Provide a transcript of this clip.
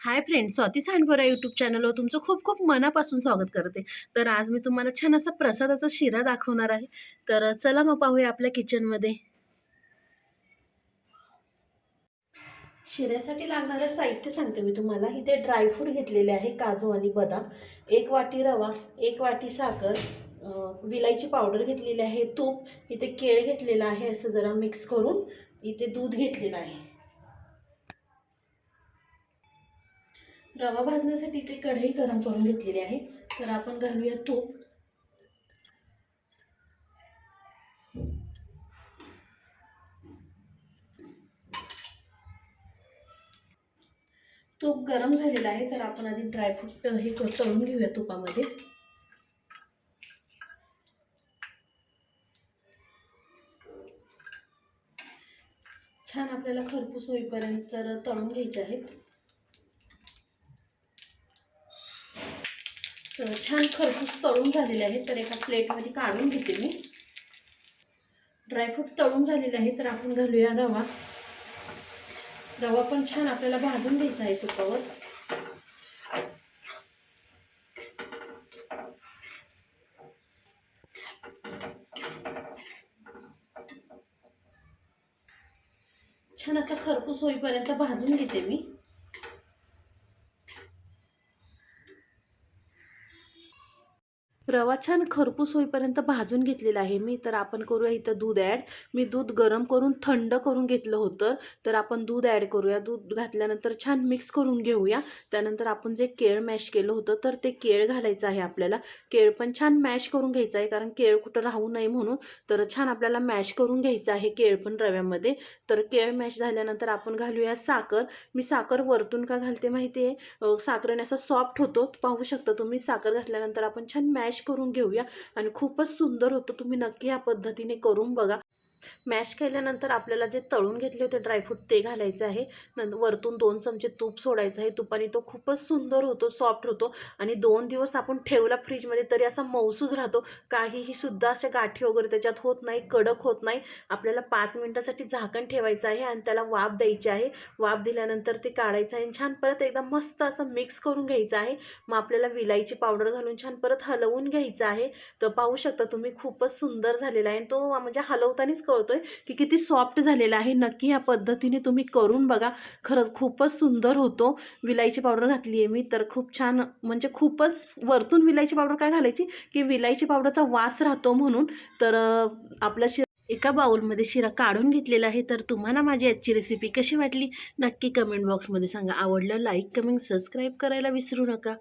Hi friend Swati Sandbhara YouTube चॅनलवर तुमचं खूप खूप मनापासून स्वागत करते. तर आज मी तुम्हाला छान असा प्रसादाचा शिरा दाखवणार आहे. तर चला मग पाहूया आपल्या किचनमध्ये शिऱ्यासाठी लागणारं साहित्य सांगते मी तुम्हाला. इथे ड्रायफ्रूट घेतलेले आहे काजू आणि बदाम एक वाटी रवा एक वाटी साखर विलायची पावडर घेतलेली आहे तूप इथे केळ घेतलेलं आहे असं जरा मिक्स करून इथे दूध घेतलेलं आहे. रवा भाजण्यासाठी ते कढई गरम करून घेतलेली आहे. तर आपण घालूया तूप. तूप गरम झालेला आहे तर आपण आधी ड्रायफ्रूट हे तळून घेऊया तुपामध्ये. छान आपल्याला खरपूस होईपर्यंत तर तळून घ्यायचे आहेत. तर छान खरपूस तळून झालेले आहे तर एका प्लेटमध्ये काढून घेते मी. ड्रायफ्रूट तळून झालेले आहे तर आपण घालूया रवा. रवा पण छान आपल्याला भाजून घ्यायचा आहे तुपावर. छान असा खरपूस होईपर्यंत भाजून घेते मी. रवा छान खरपूस होईपर्यंत भाजून घेतलेला आहे मी. तर आपण करूया इथं दूध ॲड मी दूध गरम करून थंड करून घेतलं होतं. तर आपण दूध ॲड करूया. दूध घातल्यानंतर छान मिक्स करून घेऊया. त्यानंतर आपण जे केळ मॅश केलं होतं तर ते केळ घालायचं आहे आपल्याला. केळ पण छान मॅश करून घ्यायचं आहे कारण केळ कुठं राहू नये म्हणून. तर छान आपल्याला मॅश करून घ्यायचं आहे केळ पण रव्यामध्ये. तर केळ मॅश झाल्यानंतर आपण घालूया साखर. मी साखर वरतून का घालते माहिती आहे साखरेने असा सॉफ्ट होतो. पाहू शकता तुम्ही साखर घातल्यानंतर आपण छान मॅश करून घेऊया. आणि खूपच सुंदर होतं. तुम्ही नक्की ह्या पद्धतीने करून बघा. मॅश केल्यानंतर आपल्याला जे तळून घेतले होते ड्रायफ्रूट ते घालायचं आहे. नंतर वरतून दोन चमचे तूप सोडायचं आहे. तुपाने तो खूपच सुंदर होतो सॉफ्ट होतो आणि दोन दिवस आपण ठेवला फ्रीजमध्ये तरी असा मौसूज राहतो. काहीही सुद्धा अशा गाठी वगैरे त्याच्यात होत नाही कडक होत नाही. आपल्याला पाच मिनटासाठी झाकण ठेवायचं आहे आणि त्याला वाफ द्यायची आहे. वाफ दिल्यानंतर ते काढायचं आहे आणि छान परत एकदम मस्त असं मिक्स करून घ्यायचं आहे. मग आपल्याला विलायची पावडर घालून छान परत हलवून घ्यायचं आहे. तर पाहू शकता तुम्ही खूपच सुंदर झालेला आहे आणि तो म्हणजे हलवतानाच कळतोय की किती सॉफ्ट झालेला आहे. नक्की ह्या पद्धतीने तुम्ही करून बघा. खरंच खूपच सुंदर होतो. विलायची पावडर घातली आहे मी. तर खूप छान म्हणजे खूपच वरतून विलायची पावडर काय घालायची? की विलायची पावडरचा वास राहतो म्हणून. तर आपला शि एका बाउलमध्ये शिरा काढून घेतलेला आहे. तर तुम्हाला माझी आजची रेसिपी कशी वाटली? नक्की कमेंट बॉक्समध्ये सांगा. आवडलं लाईक कमेंट सबस्क्राईब करायला विसरू नका.